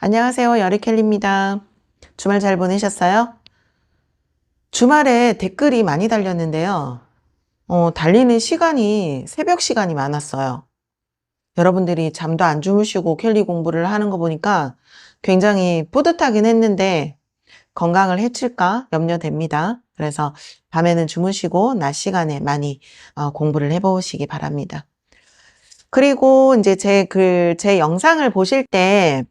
안녕하세요. 여리켈리입니다. 주말 잘 보내셨어요? 주말에 댓글이 많이 달렸는데요. 어, 달리는 시간이 새벽 시간이 많았어요. 여러분들이 잠도 안 주무시고 켈리 공부를 하는 거 보니까 굉장히 뿌듯하긴 했는데 건강을 해칠까 염려됩니다. 그래서 밤에는 주무시고 낮 시간에 많이 어, 공부를 해보시기 바랍니다. 그리고 이제 제 글, 제 영상을 보실 때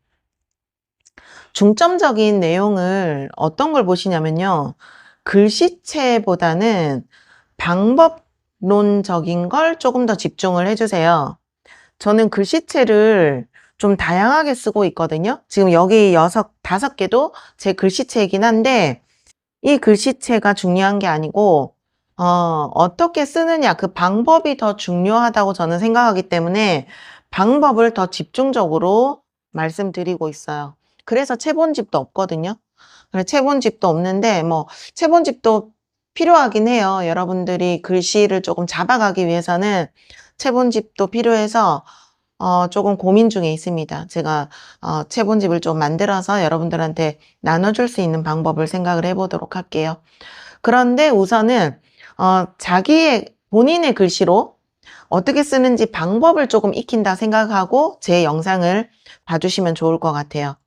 중점적인 내용을 어떤 걸 보시냐면요. 글씨체보다는 방법론적인 걸 조금 더 집중을 해주세요. 저는 글씨체를 좀 다양하게 쓰고 있거든요. 지금 여기 여섯, 다섯 개도 제 글씨체이긴 한데, 이 글씨체가 중요한 게 아니고, 어, 어떻게 쓰느냐, 그 방법이 더 중요하다고 저는 생각하기 때문에 방법을 더 집중적으로 말씀드리고 있어요. 그래서 채본 집도 없거든요. 그래, 채본 집도 없는데, 뭐, 채본 집도 필요하긴 해요. 여러분들이 글씨를 조금 잡아가기 위해서는 채본 집도 필요해서, 어, 조금 고민 중에 있습니다. 제가, 어, 채본집을 좀 만들어서 여러분들한테 나눠줄 수 있는 방법을 생각을 해보도록 할게요. 그런데 우선은, 어, 자기의, 본인의 글씨로 어떻게 쓰는지 방법을 조금 익힌다 생각하고 제 영상을 봐주시면 좋을 것 같아요.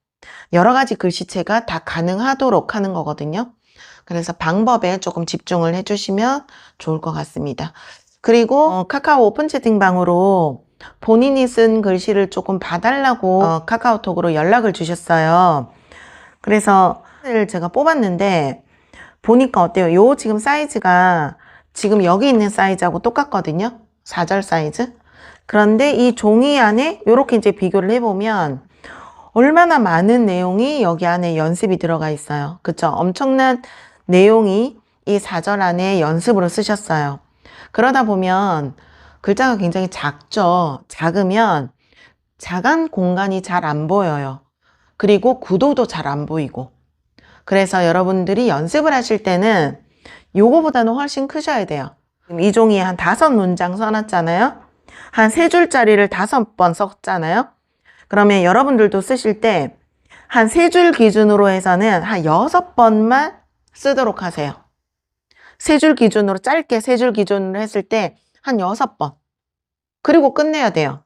여러 가지 글씨체가 다 가능하도록 하는 거거든요. 그래서 방법에 조금 집중을 해주시면 좋을 것 같습니다. 그리고 어, 카카오 오픈 채팅방으로 본인이 쓴 글씨를 조금 봐달라고 어, 카카오톡으로 연락을 주셨어요. 그래서 제가 뽑았는데 보니까 어때요? 요 지금 사이즈가 지금 여기 있는 사이즈하고 똑같거든요. 4절 사이즈. 그런데 이 종이 안에 이렇게 이제 비교를 해보면 얼마나 많은 내용이 여기 안에 연습이 들어가 있어요. 그쵸? 엄청난 내용이 이 4절 안에 연습으로 쓰셨어요. 그러다 보면 글자가 굉장히 작죠. 작으면 작은 공간이 잘 안 보여요. 그리고 구도도 잘 안 보이고. 그래서 여러분들이 연습을 하실 때는 요거보다는 훨씬 크셔야 돼요. 이 종이에 한 다섯 문장 써놨잖아요. 한 세 줄짜리를 다섯 번 썼잖아요. 그러면 여러분들도 쓰실 때 한 세 줄 기준으로 해서는 한 여섯 번만 쓰도록 하세요. 세 줄 기준으로 짧게 세 줄 기준으로 했을 때 한 여섯 번. 그리고 끝내야 돼요.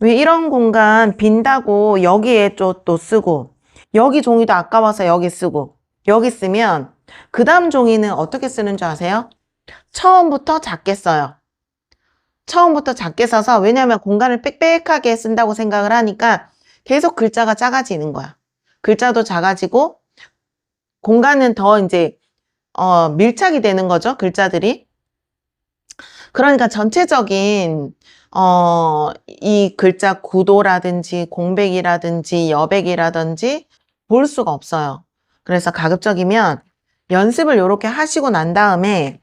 왜 이런 공간 빈다고 여기에 또, 또 쓰고 여기 종이도 아까워서 여기 쓰고 여기 쓰면 그 다음 종이는 어떻게 쓰는 줄 아세요? 처음부터 작게 써요. 처음부터 작게 써서 왜냐하면 공간을 빽빽하게 쓴다고 생각을 하니까 계속 글자가 작아지는 거야. 글자도 작아지고 공간은 더 이제 어, 밀착이 되는 거죠. 글자들이. 그러니까 전체적인 어, 이 글자 구도라든지 공백이라든지 여백이라든지 볼 수가 없어요. 그래서 가급적이면 연습을 이렇게 하시고 난 다음에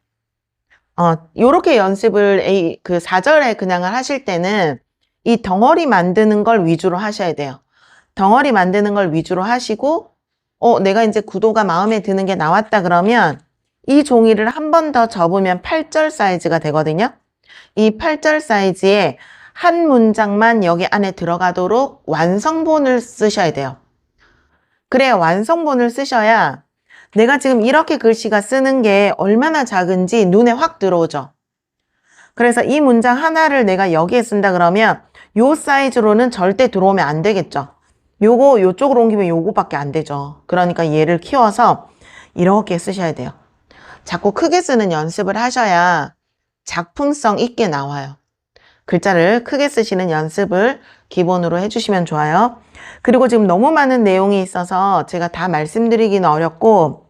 어, 요렇게 연습을 A, 그 4절에 그냥을 하실 때는 이 덩어리 만드는 걸 위주로 하셔야 돼요. 덩어리 만드는 걸 위주로 하시고, 어, 내가 이제 구도가 마음에 드는 게 나왔다 그러면 이 종이를 한 번 더 접으면 8절 사이즈가 되거든요. 이 8절 사이즈에 한 문장만 여기 안에 들어가도록 완성본을 쓰셔야 돼요. 그래, 완성본을 쓰셔야 내가 지금 이렇게 글씨가 쓰는 게 얼마나 작은지 눈에 확 들어오죠. 그래서 이 문장 하나를 내가 여기에 쓴다 그러면 요 사이즈로는 절대 들어오면 안 되겠죠. 요거 요쪽으로 옮기면 요거밖에 안 되죠. 그러니까 얘를 키워서 이렇게 쓰셔야 돼요. 자꾸 크게 쓰는 연습을 하셔야 작품성 있게 나와요. 글자를 크게 쓰시는 연습을 기본으로 해주시면 좋아요. 그리고 지금 너무 많은 내용이 있어서 제가 다 말씀드리기는 어렵고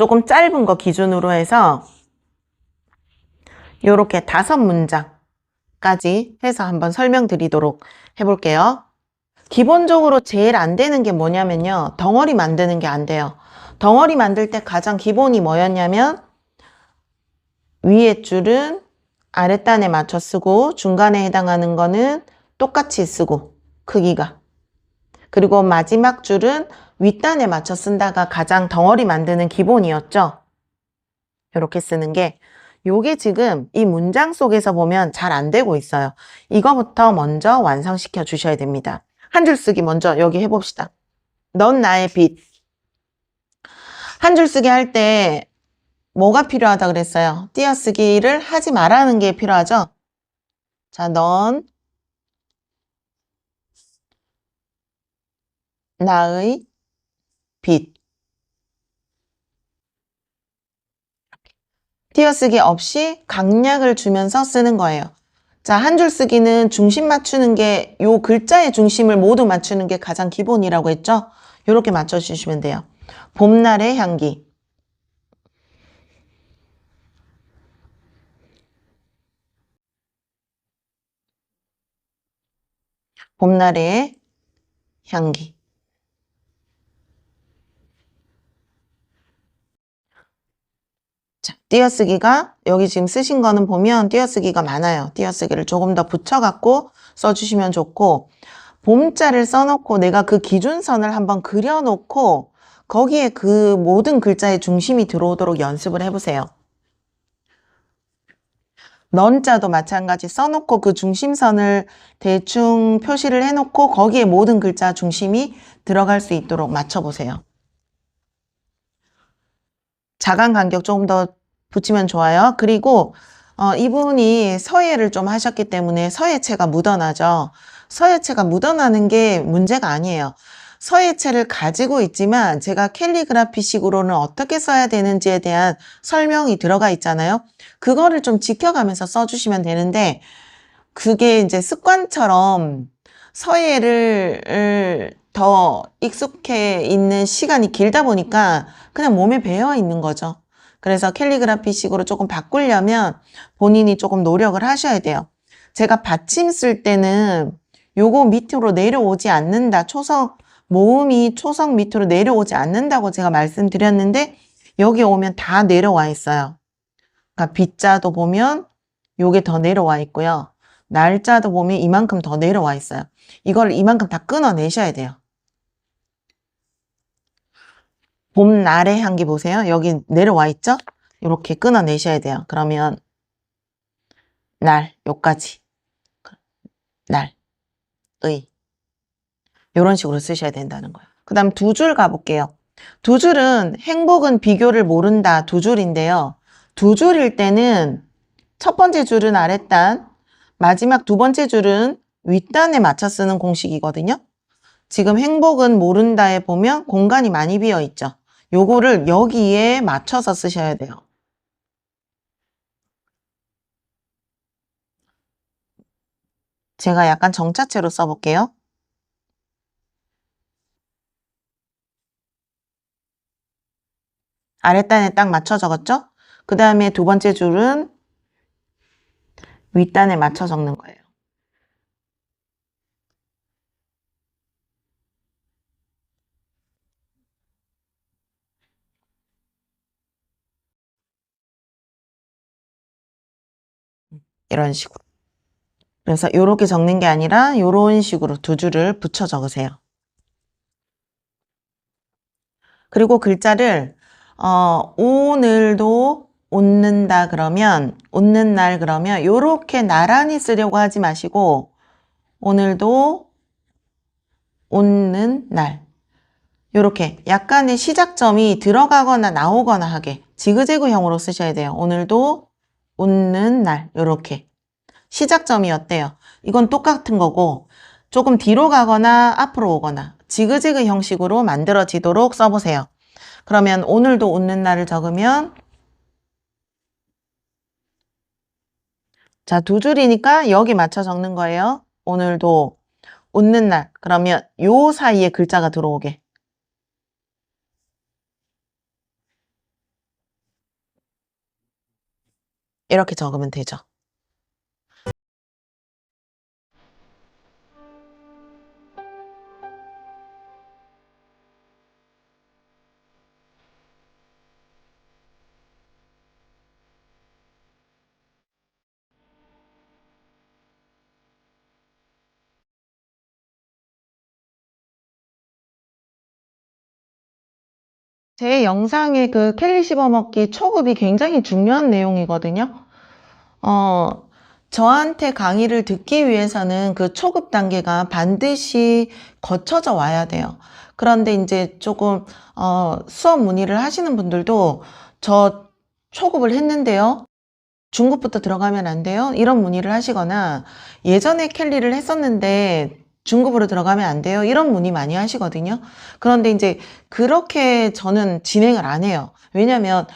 조금 짧은 거 기준으로 해서 이렇게 다섯 문장까지 해서 한번 설명드리도록 해볼게요. 기본적으로 제일 안 되는 게 뭐냐면요. 덩어리 만드는 게 안 돼요. 덩어리 만들 때 가장 기본이 뭐였냐면 위에 줄은 아랫단에 맞춰 쓰고 중간에 해당하는 거는 똑같이 쓰고 크기가 그리고 마지막 줄은 윗단에 맞춰 쓴다가 가장 덩어리 만드는 기본이었죠. 이렇게 쓰는 게 요게 지금 이 문장 속에서 보면 잘 안 되고 있어요. 이거부터 먼저 완성시켜 주셔야 됩니다. 한 줄 쓰기 먼저 여기 해봅시다. 넌 나의 빛. 한 줄 쓰기 할 때 뭐가 필요하다 그랬어요? 띄어쓰기를 하지 말라는 게 필요하죠? 자, 넌 나의 빛. 띄어쓰기 없이 강약을 주면서 쓰는 거예요. 자, 한 줄 쓰기는 중심 맞추는 게, 요 글자의 중심을 모두 맞추는 게 가장 기본이라고 했죠? 요렇게 맞춰주시면 돼요. 봄날의 향기. 봄날의 향기. 자, 띄어쓰기가 여기 지금 쓰신 거는 보면 띄어쓰기가 많아요. 띄어쓰기를 조금 더 붙여갖고 써주시면 좋고 봄자를 써놓고 내가 그 기준선을 한번 그려놓고 거기에 그 모든 글자의 중심이 들어오도록 연습을 해보세요. 넌자도 마찬가지 써놓고 그 중심선을 대충 표시를 해놓고 거기에 모든 글자 중심이 들어갈 수 있도록 맞춰보세요. 자간 간격 조금 더 붙이면 좋아요. 그리고 어, 이분이 서예를 좀 하셨기 때문에 서예체가 묻어나죠. 서예체가 묻어나는 게 문제가 아니에요. 서예체를 가지고 있지만 제가 캘리그라피식으로는 어떻게 써야 되는지에 대한 설명이 들어가 있잖아요. 그거를 좀 지켜가면서 써주시면 되는데 그게 이제 습관처럼 서예를 더 익숙해 있는 시간이 길다 보니까 그냥 몸에 배어 있는 거죠. 그래서 캘리그라피식으로 조금 바꾸려면 본인이 조금 노력을 하셔야 돼요. 제가 받침 쓸 때는 요거 밑으로 내려오지 않는다. 초성, 모음이 초성 밑으로 내려오지 않는다고 제가 말씀드렸는데 여기 오면 다 내려와 있어요. 그러니까 빗자도 보면 요게 더 내려와 있고요. 날짜도 보면 이만큼 더 내려와 있어요. 이걸 이만큼 다 끊어내셔야 돼요. 봄날의 향기 보세요. 여기 내려와 있죠? 이렇게 끊어내셔야 돼요. 그러면 날, 요까지. 날, 의. 이런 식으로 쓰셔야 된다는 거예요. 그 다음 두 줄 가볼게요. 두 줄은 행복은 비교를 모른다 두 줄인데요. 두 줄일 때는 첫 번째 줄은 아랫단, 마지막 두 번째 줄은 윗단에 맞춰 쓰는 공식이거든요. 지금 행복은 모른다에 보면 공간이 많이 비어 있죠. 요거를 여기에 맞춰서 쓰셔야 돼요. 제가 약간 정자체로 써볼게요. 아랫단에 딱 맞춰 적었죠? 그 다음에 두 번째 줄은 윗단에 맞춰 적는 거예요. 이런 식으로. 그래서 이렇게 적는 게 아니라 이런 식으로 두 줄을 붙여 적으세요. 그리고 글자를 어, 오늘도 웃는다 그러면 웃는 날 그러면 이렇게 나란히 쓰려고 하지 마시고 오늘도 웃는 날 이렇게 약간의 시작점이 들어가거나 나오거나 하게 지그재그형으로 쓰셔야 돼요. 오늘도 웃는 날 이렇게 시작점이 어때요? 이건 똑같은 거고 조금 뒤로 가거나 앞으로 오거나 지그재그 형식으로 만들어지도록 써보세요. 그러면 오늘도 웃는 날을 적으면 자, 두 줄이니까 여기 맞춰 적는 거예요. 오늘도 웃는 날. 그러면 요 사이에 글자가 들어오게. 이렇게 적으면 되죠. 제 영상의 그 켈리 씹어먹기 초급이 굉장히 중요한 내용이거든요. 어, 저한테 강의를 듣기 위해서는 그 초급 단계가 반드시 거쳐져 와야 돼요. 그런데 이제 조금 어, 수업 문의를 하시는 분들도 저 초급을 했는데요. 중급부터 들어가면 안 돼요? 이런 문의를 하시거나 예전에 캘리를 했었는데 중급으로 들어가면 안 돼요? 이런 문의 많이 하시거든요. 그런데 이제 그렇게 저는 진행을 안 해요. 왜냐면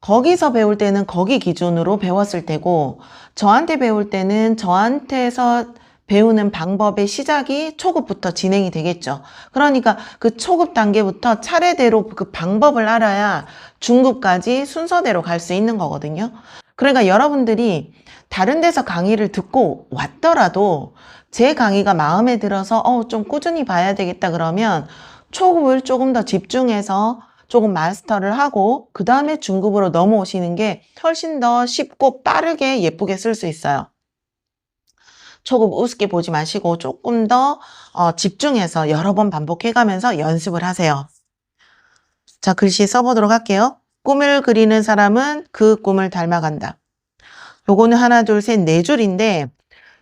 거기서 배울 때는 거기 기준으로 배웠을 때고 저한테 배울 때는 저한테서 배우는 방법의 시작이 초급부터 진행이 되겠죠. 그러니까 그 초급 단계부터 차례대로 그 방법을 알아야 중급까지 순서대로 갈 수 있는 거거든요. 그러니까 여러분들이 다른 데서 강의를 듣고 왔더라도 제 강의가 마음에 들어서 어, 좀 꾸준히 봐야 되겠다 그러면 초급을 조금 더 집중해서 조금 마스터를 하고 그 다음에 중급으로 넘어오시는 게 훨씬 더 쉽고 빠르게 예쁘게 쓸 수 있어요. 초급 우습게 보지 마시고 조금 더 어, 집중해서 여러 번 반복해가면서 연습을 하세요. 자, 글씨 써보도록 할게요. 꿈을 그리는 사람은 그 꿈을 닮아간다. 요거는 하나, 둘, 셋, 네 줄인데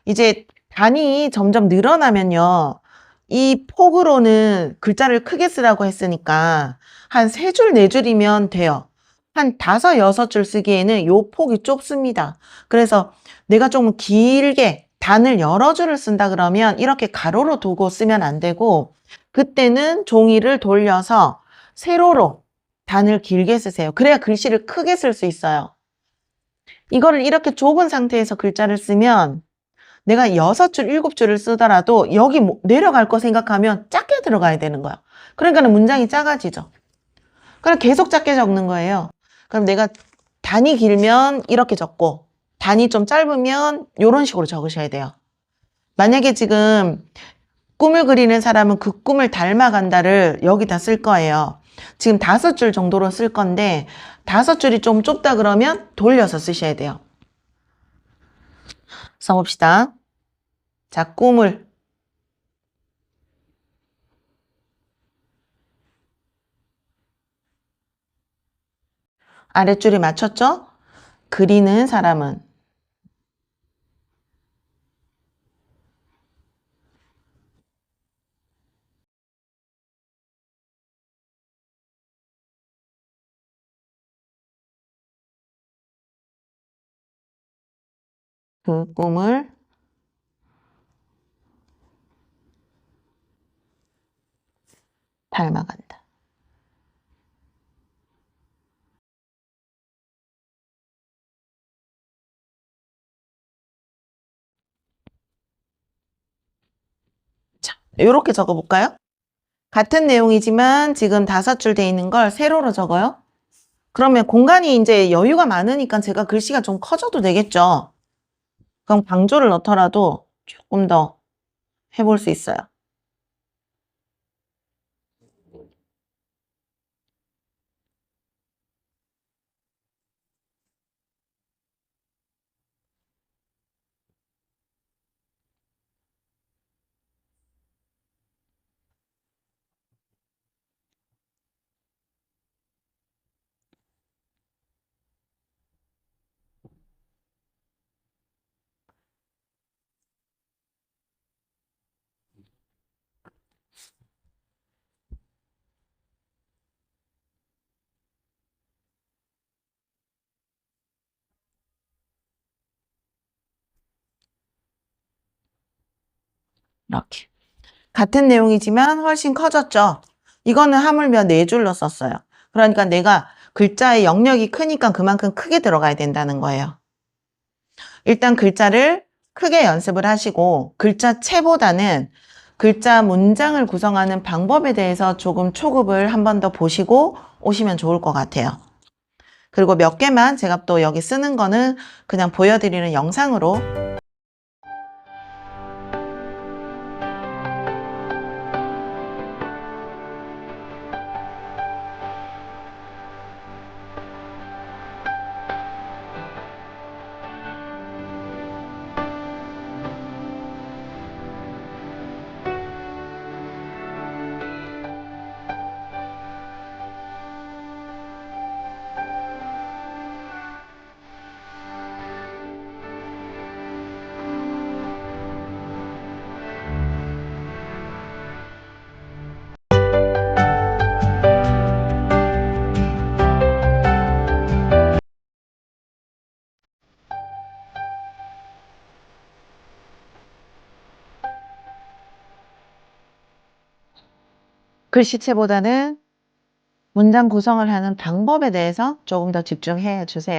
이제 단위 점점 늘어나면요. 이 폭으로는 글자를 크게 쓰라고 했으니까 한 세 줄, 네 줄이면 돼요. 한 다섯, 여섯 줄 쓰기에는 요 폭이 좁습니다. 그래서 내가 좀 길게 단을 여러 줄을 쓴다 그러면 이렇게 가로로 두고 쓰면 안 되고 그때는 종이를 돌려서 세로로 단을 길게 쓰세요. 그래야 글씨를 크게 쓸 수 있어요. 이거를 이렇게 좁은 상태에서 글자를 쓰면 내가 여섯 줄, 일곱 줄을 쓰더라도 여기 뭐- 내려갈 거 생각하면 작게 들어가야 되는 거야. 그러니까 는 문장이 작아지죠. 그럼 계속 작게 적는 거예요. 그럼 내가 단이 길면 이렇게 적고 단이 좀 짧으면 이런 식으로 적으셔야 돼요. 만약에 지금 꿈을 그리는 사람은 그 꿈을 닮아간다를 여기다 쓸 거예요. 지금 다섯 줄 정도로 쓸 건데 다섯 줄이 좀 좁다 그러면 돌려서 쓰셔야 돼요. 써봅시다. 자, 꿈을 아랫줄이 맞췄죠? 그리는 사람은 그 꿈을 닮아간다. 자, 이렇게 적어볼까요? 같은 내용이지만 지금 다섯 줄 돼 있는 걸 세로로 적어요. 그러면 공간이 이제 여유가 많으니까 제가 글씨가 좀 커져도 되겠죠. 그럼 강조를 넣더라도 조금 더 해볼 수 있어요. 이렇게. 같은 내용이지만 훨씬 커졌죠? 이거는 하물며 네 줄로 썼어요. 그러니까 내가 글자의 영역이 크니까 그만큼 크게 들어가야 된다는 거예요. 일단 글자를 크게 연습을 하시고 글자체보다는 글자 문장을 구성하는 방법에 대해서 조금 초급을 한 번 더 보시고 오시면 좋을 것 같아요. 그리고 몇 개만 제가 또 여기 쓰는 거는 그냥 보여드리는 영상으로 글씨체보다는 문장 구성을 하는 방법에 대해서 조금 더 집중해 주세요.